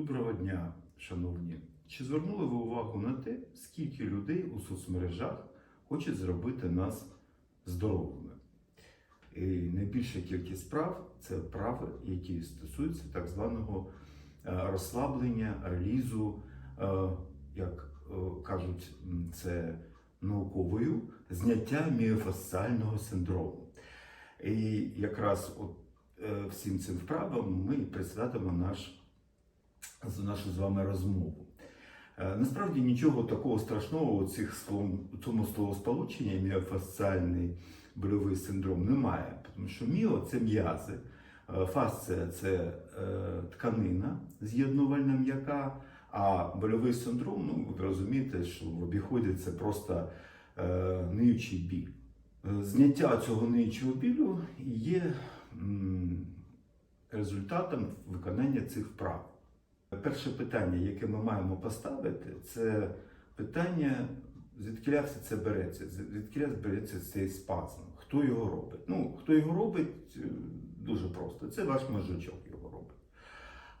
Доброго дня, шановні. Чи звернули ви увагу на те, скільки людей у соцмережах хочуть зробити нас здоровими? І найбільша кількість справ це вправи, які стосуються так званого е, розслаблення, релізу, е, як е, кажуть, це науковою зняття міофасціального синдрому. І якраз от, всім цим вправам ми присвятимо наш з- нашу з вами розмову. Е, Насправді нічого такого страшного у цих слов- у цьому словосполученні міофасціальний больовий синдром немає, тому що міо це м'язи, е, фасція це е, тканина з'єднувальна м'яка, а больовий синдром, ну ви розумієте, що в обіході це просто ниючий біль. Зняття цього ниючого білю є результатом виконання цих вправ. Перше питання, яке ми маємо поставити, це питання, звідкиля все це береться, звідкиля береться цей спазм, хто його робить. Ну, хто його робить, е, дуже просто. Це ваш мозжечок його робить.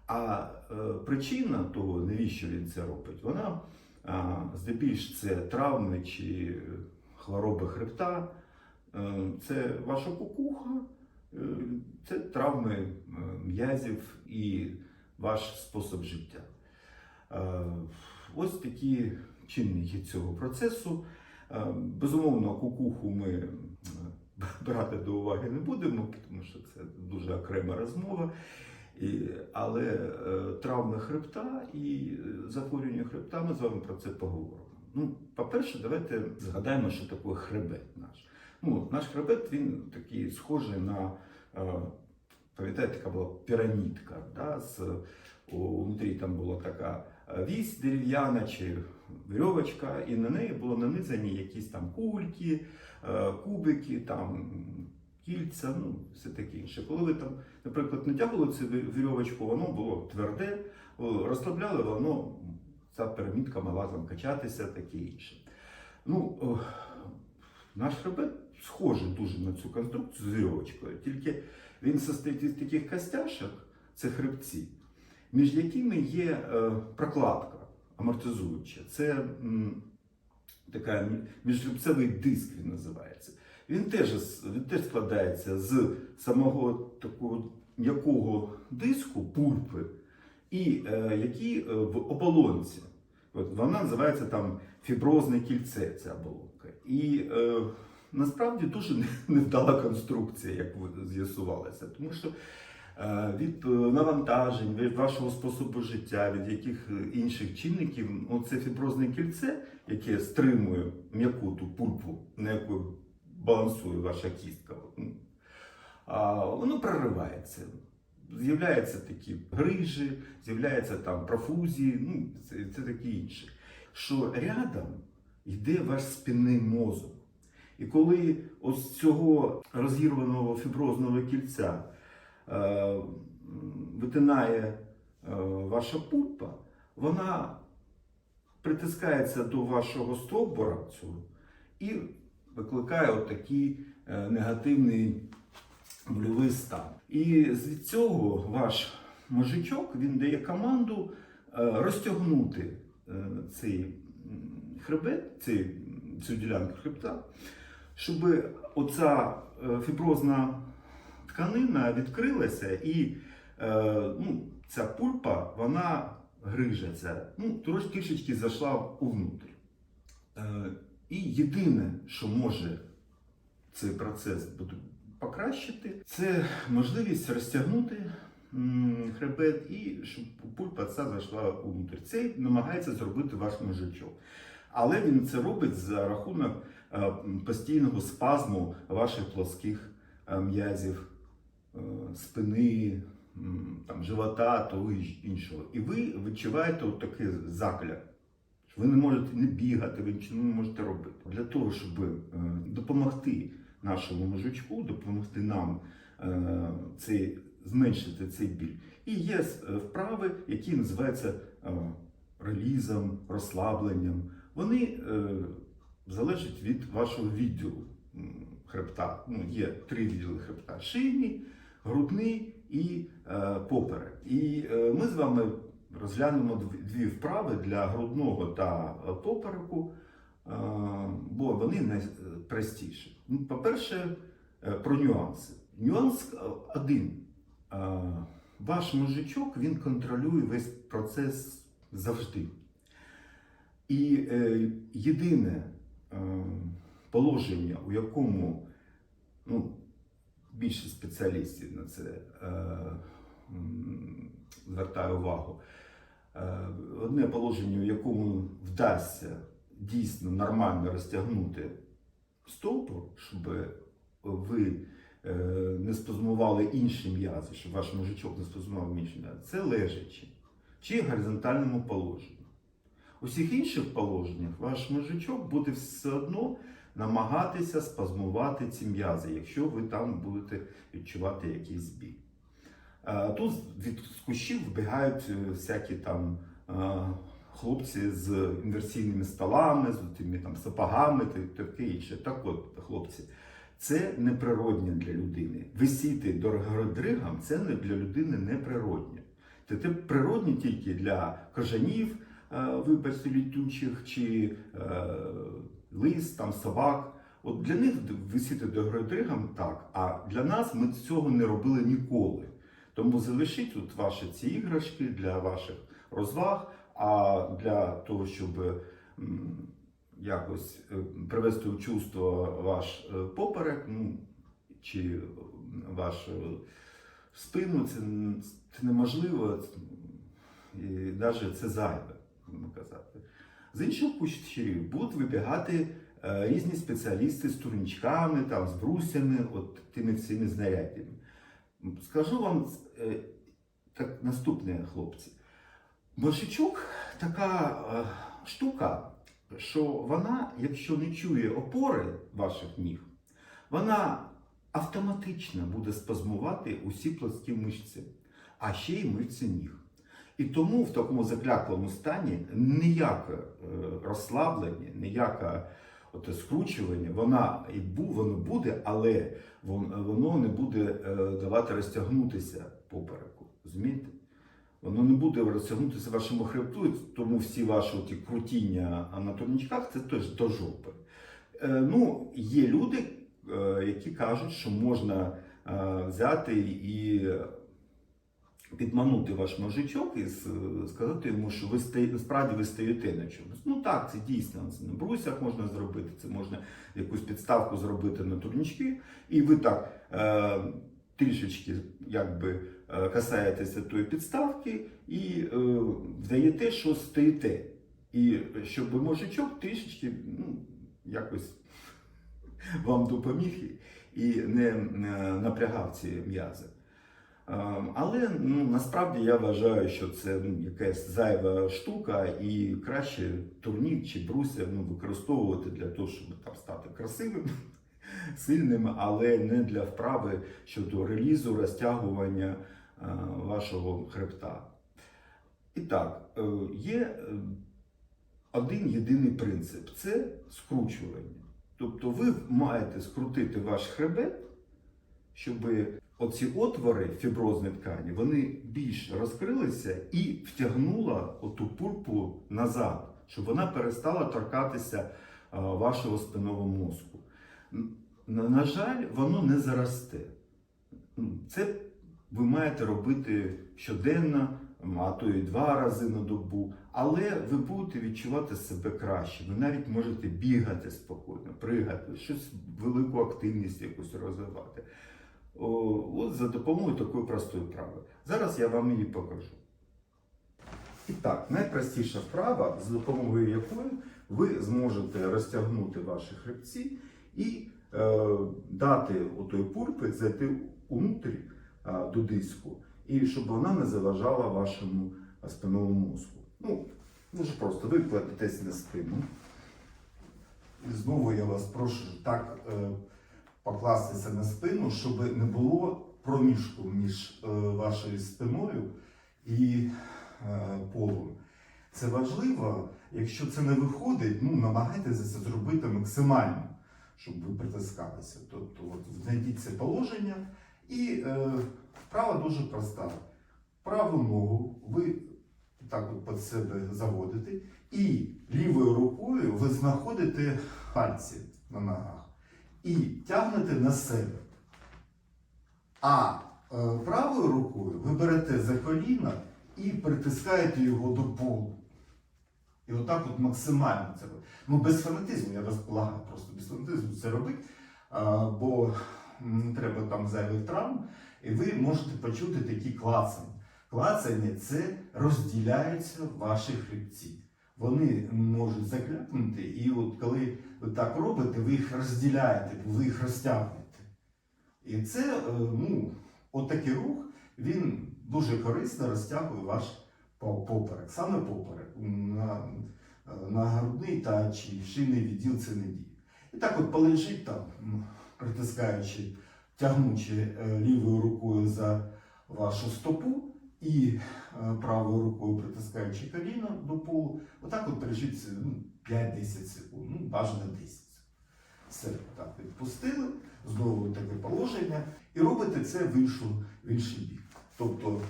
А е, причина того, навіщо він це робить, вона а, здебільш це травми чи хвороби хребта, е, це ваша кукуха, е, це травми е, м'язів і ваш спосіб життя. Е, Ось такі чинники цього процесу. Е, Безумовно, кукуху ми е, брати до уваги не будемо, тому що це дуже окрема розмова. Але травми хребта і захворювання хребта ми з вами про це поговоримо. Ну, по-перше, давайте згадаємо, що таке хребет наш. Ну, наш хребет він такий схожий на, пам'ятаєте, така була пірамідка. Да, з, внутрі там була така е, вісь дерев'яна чи вірьовочка, і на неї було нанизані якісь там кульки, е, кубики, там кільця, ну все таке інше. Коли ви там, наприклад, натягували цю ві- вірьовочку, воно було тверде, розслабляли, воно ця пірамідка мала там качатися, таке інше. Ну, наш хребет схожий дуже на цю конструкцію з вірьовочкою, тільки він состоїть із таких костяшок, це хребці, між якими є е, прокладка амортизуюча. Це така мі- міжхребцевий диск він називається. Він теж, він теж складається з самого такого м'якого диску, пульпи, і е, які е, в оболонці. От вона називається там фіброзне кільце, ця оболонка. І е, насправді дуже не- невдала конструкція, як ви з'ясувалося, тому що е, від е, навантажень, від вашого способу життя, від яких е, інших чинників, оце фіброзне кільце, яке стримує м'яку ту пульпу, на яку балансує ваша кістка, ну, воно проривається. З'являються такі грижі, з'являються там профузії, ну, це, це таке інше. Що рядом йде ваш спинний мозок. І коли ось цього розірваного фіброзного кільця е, витинає е, ваша пульпа, вона притискається до вашого стовбура і викликає отакий е, негативний больовий стан. І з цього ваш мозжечок він дає команду е, розтягнути е, цей хребет, цей, цю ділянку хребта, щоб оця е, фіброзна тканина відкрилася і е, ну, ця пульпа вона грижеться, ну, трошки зайшла увнутрь. Е, і єдине, що може цей процес покращити, це можливість розтягнути хребет і щоб пульпа ця зайшла внутрь. Це намагається зробити ваш мозжечок. Але він це робить за рахунок постійного спазму ваших плоских е, м'язів е, спини, там, живота того іншого. І ви відчуваєте такий закляк. Ви не можете не бігати, ви нічого не можете робити. Для того, щоб е, допомогти нашому мужичку, допомогти нам е, цей, зменшити цей біль. І є е, вправи, які називаються е, релізом, розслабленням. Вони залежать від вашого відділу хребта. Ну, є три відділи хребта: шийний, грудний і е, поперек. І е, ми з вами розглянемо дві вправи для грудного та попереку, е, бо вони найпростіші. Ну, По-перше, е, про нюанси. Нюанс е, один. Е, Ваш мужичок він контролює весь процес завжди. І е, єдине положення, у якому ну, більше спеціалістів на це е, звертає увагу, е, одне положення, у якому вдасться дійсно нормально розтягнути стопу, щоб ви е, не спазмували інші м'язи, щоб ваш мужичок не спазмував інші м'язи, це лежачи чи в горизонтальному положенні. У всіх інших положеннях ваш мужичок буде все одно намагатися спазмувати ці м'язи, якщо ви там будете відчувати якийсь біль. Е, Тут від кущів вбігають е, всякі там е, хлопці з інверсійними столами, з тими там сапогами та таке інше. Так от, хлопці, це неприродне для людини. Висіти дорогодригам це для людини неприродне. Це те природне тільки для кажанів, е, вибачте, літучих чи е, лис, там, собак. От для них висіти дорогодригам так, а для нас ми цього не робили ніколи. Тому залишіть тут ваші ці іграшки для ваших розваг, а для того, щоб якось е, привести у чувство ваш поперек, ну, чи вашу спину, це, це неможливо, і навіть це зайве, будемо казати. З інших кущерів будуть вибігати е, різні спеціалісти з турнічками, там, з брусями, от тими всіми знаряддями. Скажу вам е, так, наступне, хлопці. Мошичок така е, штука, що вона, якщо не чує опори ваших ніг, вона автоматично буде спазмувати усі пласкі мишці, а ще й мишці ніг. І тому в такому закляклому стані ніяке розслаблення, ніяке от скручування, вона і бу, воно буде, але воно не буде е, давати розтягнутися попереку. Розумієте? Воно не буде розтягнутися вашому хребту, тому всі ваші ті крутіння на турнічках це теж до жопи. Е, ну, є люди, е, які кажуть, що можна взяти і підманути ваш мужичок і сказати йому, що ви справді ви стоїте на чомусь. Ну так, це дійсно це на брусях можна зробити, це можна якусь підставку зробити на турнічки, і ви так е, трішечки якби е, касаєтеся тої підставки і е, вдаєте, що стоїте. І щоб мужичок трішечки ну, якось вам допоміг і не напрягав ці м'язи. Ем, Але ну, насправді я вважаю, що це ну, якась зайва штука, і краще турнір чи бруся ну, використовувати для того, щоб там стати красивим, сильним, але не для вправи щодо релізу, розтягування е, вашого хребта. І так, е, є е, один єдиний принцип це скручування. Тобто ви маєте скрутити ваш хребет, щоб оці отвори фіброзної ткані вони більш розкрилися і втягнула оту пурпу назад, щоб вона перестала торкатися вашого спинного мозку. На, жаль, воно не заросте. Це ви маєте робити щоденно, а то і два рази на добу, але ви будете відчувати себе краще. Ви навіть можете бігати спокійно, пригати, щось велику активність якусь розвивати. От за допомогою такої простої вправи. Зараз я вам її покажу. І так, найпростіша вправа, за допомогою якої ви зможете розтягнути ваші хребці і е, дати отої пурпи зайти унутрі е, до диску, і щоб вона не заважала вашому спинному мозку. Ну, дуже просто, ви кладетесь на спину. І знову я вас прошу так е, покластися на спину, щоб не було проміжку між е, вашою спиною і е, полом. Це важливо, якщо це не виходить, ну намагайтеся це зробити максимально, щоб ви притискалися. Тобто, от, знайдіть це положення, і е, вправа дуже проста. Праву ногу ви так от під себе заводите, і лівою рукою ви знаходите пальці на ногах і тягнете на себе. А е, правою рукою ви берете за коліна і притискаєте його до полу. І отак от максимально це робити. Ну, без фанатизму, я вас благаю, просто без фанатизму це робити, бо не треба там зайвих травм, і ви можете почути такі клацання. Клацання це розділяються ваші хребці. Вони можуть закляпнути, і от коли ви так робите, ви їх розділяєте, ви їх розтягуєте. І це, е, ну, от рух, він дуже корисно розтягує ваш по- поперек, саме поперек. На, на грудний та чи шийний відділ це не діє. І так от полежить там, притискаючи, тягнучи е, лівою рукою за вашу стопу і е, правою рукою притискаючи коліно до полу, отак от полежить ну, 5-10 секунд, ну бажано 10 секунд. Все, так відпустили, знову таке положення, і робите це в, іншу, в інший бік. Тобто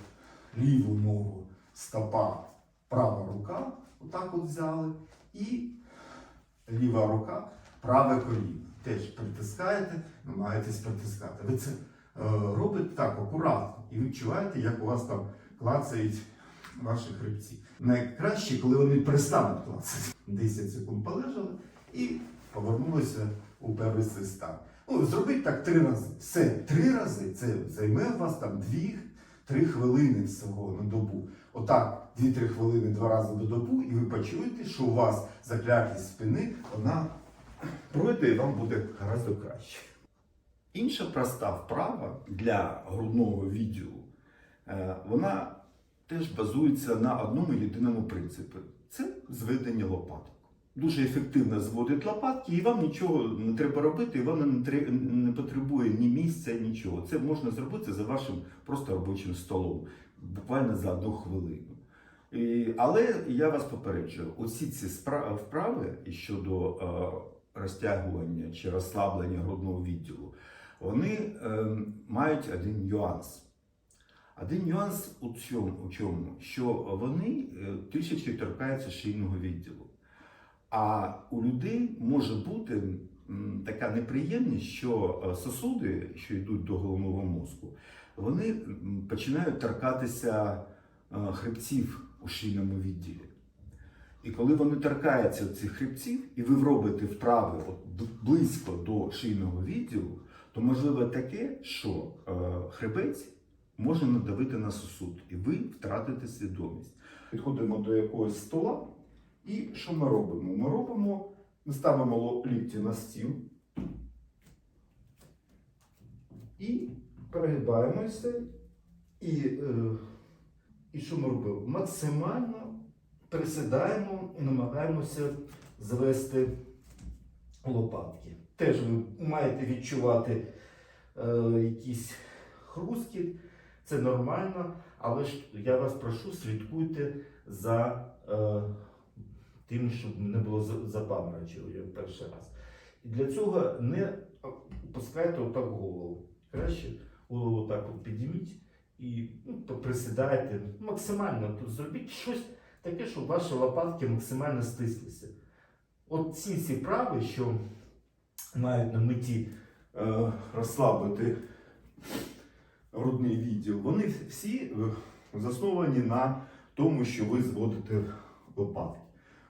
ліву ногу, стопа, права рука, отак от взяли, і ліва рука, праве коліно. Теж притискаєте, намагаєтесь притискати. Ви це робите так акуратно і відчуваєте, як у вас там клацають ваші хребці. Найкраще, коли вони перестануть клацати. 10 секунд полежали і повернулися у первісний стан. Ну, зробіть так три рази. Все, три рази це займе у вас там 2-3 хвилини всього на добу. Отак, 2-3 хвилини два рази до добу, і ви почуєте, що у вас закляклість спини, вона пройде і вам буде гораздо краще. Інша проста вправа для грудного відділу, е, вона теж базується на одному єдиному принципі. Це зведення лопаток. Дуже ефективно зводить лопатки, і вам нічого не треба робити, і воно не, потребує ні місця, нічого. Це можна зробити за вашим просто робочим столом, буквально за одну хвилину. І, але я вас попереджую, усі ці вправи щодо е, розтягування чи розслаблення грудного відділу, вони е, мають один нюанс. Один нюанс у чому, у чому? що вони е, трішечки торкаються шийного відділу. А у людей може бути така неприємність, що е, сосуди, що йдуть до головного мозку, вони починають торкатися е, хребців у шийному відділі. І коли вони торкаються цих хребців, і ви робите вправи от близько до шийного відділу, то можливо таке, що е, хребець може надавити на сосуд, і ви втратите свідомість. Підходимо до якогось стола, і що ми робимо? Ми робимо, ми ставимо лікті на стіл і перегибаємося. І, е, і що ми робимо? Максимально присідаємо і намагаємося звести лопатки. Теж ви маєте відчувати е, якісь хрусткіт, це нормально, але ж я вас прошу, слідкуйте за е, тим, щоб не було за- запаморочило я перший раз. І для цього не опускайте отак голову. Краще голову так от підійміть і ну, присідайте максимально тут зробіть щось таке, щоб ваші лопатки максимально стислися. От ці всі прави, що мають на меті е, розслабити грудний відділ, вони всі е, засновані на тому, що ви зводите лопатки.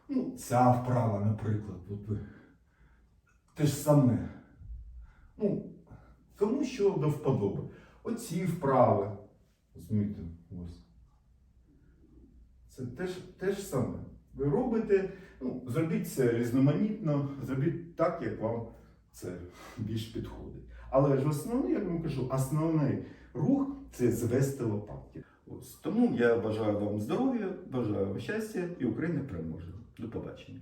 Ну, ця вправа, наприклад, от ви. те ж саме. Ну, кому що до вподоби. Оці вправи. Розумієте, ось. Це теж, те ж саме. Ви робите, ну, зробіть це різноманітно, зробіть так, як вам це більш підходить. Але ж основний, як вам кажу, основний рух це звести лопатки. Ось. Тому я бажаю вам здоров'я, бажаю вам щастя і Україна переможе. До побачення.